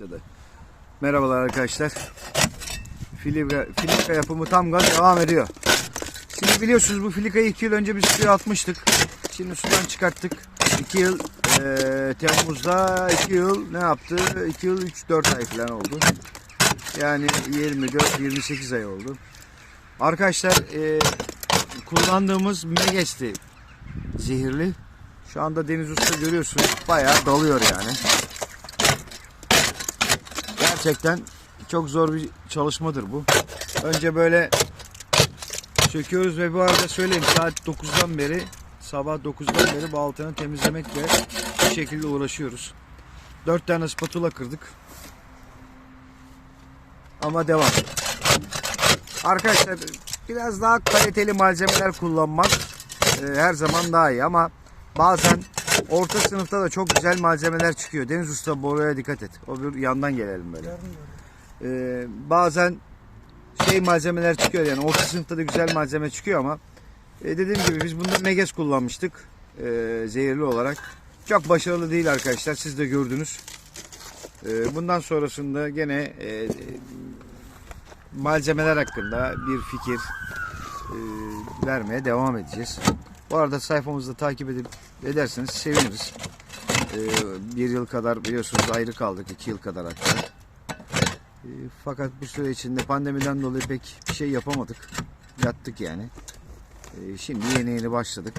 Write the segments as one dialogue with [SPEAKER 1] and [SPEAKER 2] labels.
[SPEAKER 1] Başladı. Merhabalar arkadaşlar. Filika, filika yapımı tam gaz devam ediyor. Şimdi biliyorsunuz bu filikayı 2 yıl önce biz suya atmıştık. Şimdi sudan çıkarttık. 2 yıl eee Temmuz'da 2 yıl ne yaptı? 2 yıl 3-4 ay falan oldu. Yani 24-28 ay oldu. Arkadaşlar eee, kullandığımız Meges'ti zehirli. Şu anda Deniz Usta görüyorsunuz bayağı dalıyor yani. Gerçekten çok zor bir çalışmadır bu. Önce böyle söküyoruz ve bu arada söyleyeyim saat 9'dan beri sabah 9'dan beri bu altını temizlemekle bu şekilde uğraşıyoruz. 4 tane spatula kırdık. Ama devam. Arkadaşlar biraz daha kaliteli malzemeler kullanmak e, her zaman daha iyi ama bazen orta sınıfta da çok güzel malzemeler çıkıyor. Deniz Usta boruya dikkat et. O bir yandan gelelim böyle. Ee, bazen şey malzemeler çıkıyor yani orta sınıfta da güzel malzeme çıkıyor ama e, dediğim gibi biz bunda Meges kullanmıştık e, zehirli olarak. Çok başarılı değil arkadaşlar siz de gördünüz. E, bundan sonrasında gene e, malzemeler hakkında bir fikir e, vermeye devam edeceğiz. Bu arada sayfamızda takip edip ederseniz seviniriz. E, bir yıl kadar biliyorsunuz ayrı kaldık. iki yıl kadar hatta. E, fakat bu süre içinde pandemiden dolayı pek bir şey yapamadık. Yattık yani. E, şimdi yeni yeni başladık.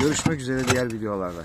[SPEAKER 1] Görüşmek üzere diğer videolarda.